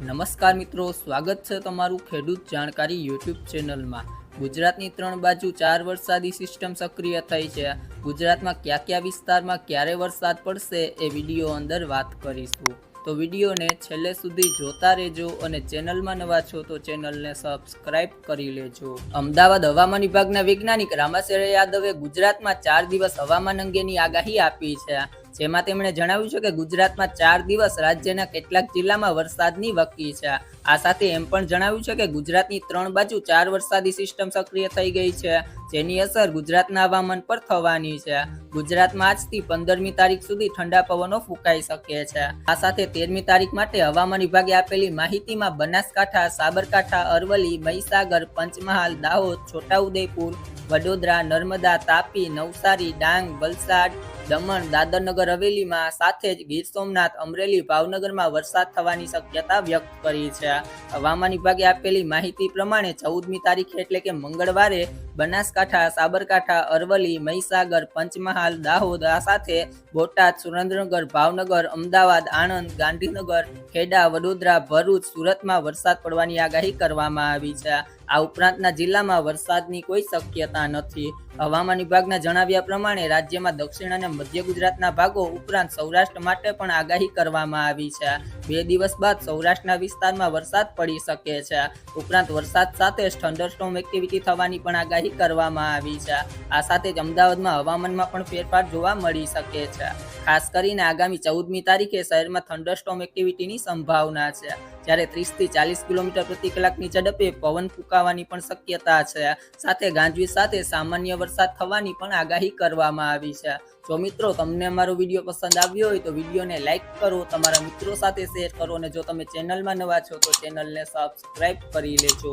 નમસ્કાર મિત્રો, સ્વાગત છે તમારું ખેડૂત જાણકારી યુટ્યુબ ચેનલમાં. ગુજરાતની ત્રણ બાજુ ચાર વરસાદી સિસ્ટમ સક્રિય થઈ છે. ગુજરાતમાં કયા કયા વિસ્તારમાં ક્યારે વરસાદ પડશે એ વીડિયો અંદર વાત કરીશું. તો વિડીયોને છેલ્લે સુધી જોતા રહેજો અને ચેનલમાં નવા છો તો ચેનલને સબસ્ક્રાઇબ કરી લેજો. અમદાવાદ હવામાન વિભાગના વૈજ્ઞાનિક રામાશેર યાદવે ગુજરાતમાં ચાર દિવસ હવામાન અંગેની આગાહી આપી છે. જેમાં તેમણે જણાવ્યું છે કે ગુજરાતમાં ચાર દિવસ રાજ્યના કેટલાક જિલ્લામાં વરસાદની વકી છે. આ સાથે એમ પણ જણાવ્યું છે કે ગુજરાતની ત્રણ બાજુ ચાર વરસાદી સિસ્ટમ સક્રિય થઈ ગઈ છે, જેની અસર ગુજરાતના હવામાન પર થવાની છે. ગુજરાતમાં આજથી પંદરમી તારીખ સુધી ઠંડા પવનો ફૂંકાઈ શકે છે. આ સાથે તેરમી તારીખ માટે હવામાન વિભાગે આપેલી માહિતીમાં બનાસકાંઠા, સાબરકાંઠા, અરવલ્લી, મહીસાગર, પંચમહાલ, દાહોદ, છોટાઉદેપુર, વડોદરા, નર્મદા, તાપી, નવસારી, ડાંગ, વલસાડ, દમણ, દાદરનગર હવેલીમાં સાથે જ ગીર સોમનાથ, અમરેલી, ભાવનગરમાં વરસાદ થવાની શક્યતા વ્યક્ત કરી છે. હવામાન વિભાગે આપેલી માહિતી પ્રમાણે ચૌદમી તારીખે એટલે કે મંગળવારે બનાસકાંઠા, સાબરકાંઠા અરવલી મહીસાગર, પંચમહાલ, દાહોદ આ સાથે બોટાદ, સુરેન્દ્રનગર, ભાવનગર, અમદાવાદ, આણંદ, ગાંધીનગર, ખેડા, વડોદરા, ભરૂચ, સુરતમાં વરસાદ પડવાની આગાહી કરવામાં આવી છે. આ ઉપરાંતના જિલ્લામાં વરસાદની કોઈ શક્યતા નથી. હવામાન વિભાગના જણાવ્યા પ્રમાણે રાજ્યમાં દક્ષિણ અને મધ્ય ગુજરાતના ભાગો ઉપરાંત સૌરાષ્ટ્ર માટે પણ આગાહી કરવામાં આવી છે. બે દિવસ બાદ સૌરાષ્ટ્રના વિસ્તારમાં વરસાદ પડી શકે છે. ઉપરાંત વરસાદ સાથે જ થંડરસ્ટોમ એક્ટિવિટી થવાની પણ આગાહી કરવામાં આવી છે. આ સાથે જ અમદાવાદમાં હવામાનમાં પણ ફેરફાર જોવા મળી શકે છે. ખાસ કરીને આગામી ચૌદમી તારીખે શહેરમાં થંડરસ્ટોમ એક્ટિવિટીની સંભાવના છે. જ્યારે ત્રીસથી ચાલીસ કિલોમીટર પ્રતિ કલાકની ઝડપે પવન ફૂંકાવાની પણ શક્યતા છે. સાથે ગાંજવીજ સાથે સામાન્ય વરસાદ થવાની પણ આગાહી કરવામાં આવી છે. જો મિત્રો, તમને અમારો વીડિયો પસંદ આવ્યો હોય તો વિડીયોને લાઇક કરો, તમારા મિત્રો સાથે શેર કરો અને જો તમે ચેનલમાં નવા છો તો ચેનલને સબસ્ક્રાઈબ કરી લેજો.